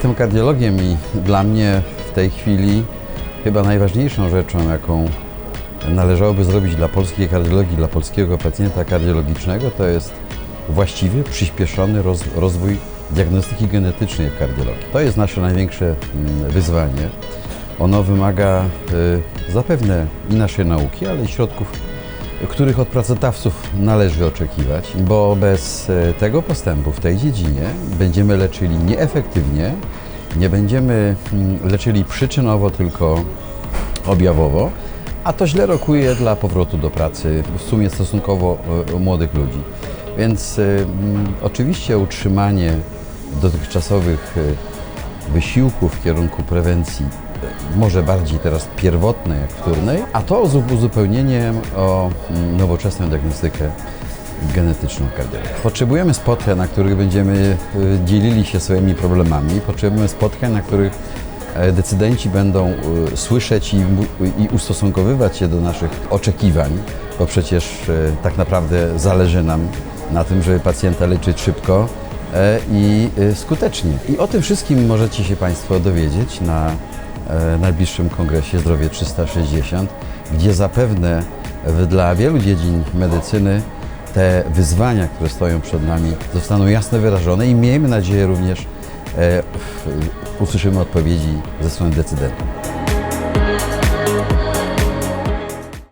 jestem kardiologiem i dla mnie w tej chwili chyba najważniejszą rzeczą, jaką należałoby zrobić dla polskiej kardiologii, dla polskiego pacjenta kardiologicznego, to jest właściwy, przyspieszony roz, rozwój diagnostyki genetycznej w kardiologii. To jest nasze największe mm, wyzwanie. Ono wymaga y, zapewne i naszej nauki, ale i środków, których od pracodawców należy oczekiwać, bo bez y, tego postępu w tej dziedzinie będziemy leczyli nieefektywnie, nie będziemy mm, leczyli przyczynowo, tylko objawowo, a to źle rokuje dla powrotu do pracy w sumie stosunkowo e, młodych ludzi. Więc e, mm, oczywiście utrzymanie dotychczasowych wysiłków w kierunku prewencji e, może bardziej teraz pierwotnej jak wtórnej, a to z uzupełnieniem o mm, nowoczesną diagnostykę genetyczną kardiologii. Potrzebujemy spotkań, na których będziemy e, dzielili się swoimi problemami. Potrzebujemy spotkań, na których e, decydenci będą słyszeć i, i ustosunkowywać się do naszych oczekiwań, bo przecież tak naprawdę zależy nam na tym, żeby pacjenta leczyć szybko i e, skutecznie. I o tym wszystkim możecie się Państwo dowiedzieć na e, najbliższym kongresie Zdrowie 360, gdzie zapewne dla wielu dziedzin medycyny te wyzwania, które stoją przed nami, zostaną jasno wyrażone i miejmy nadzieję również e, usłyszymy odpowiedzi ze strony decydentów.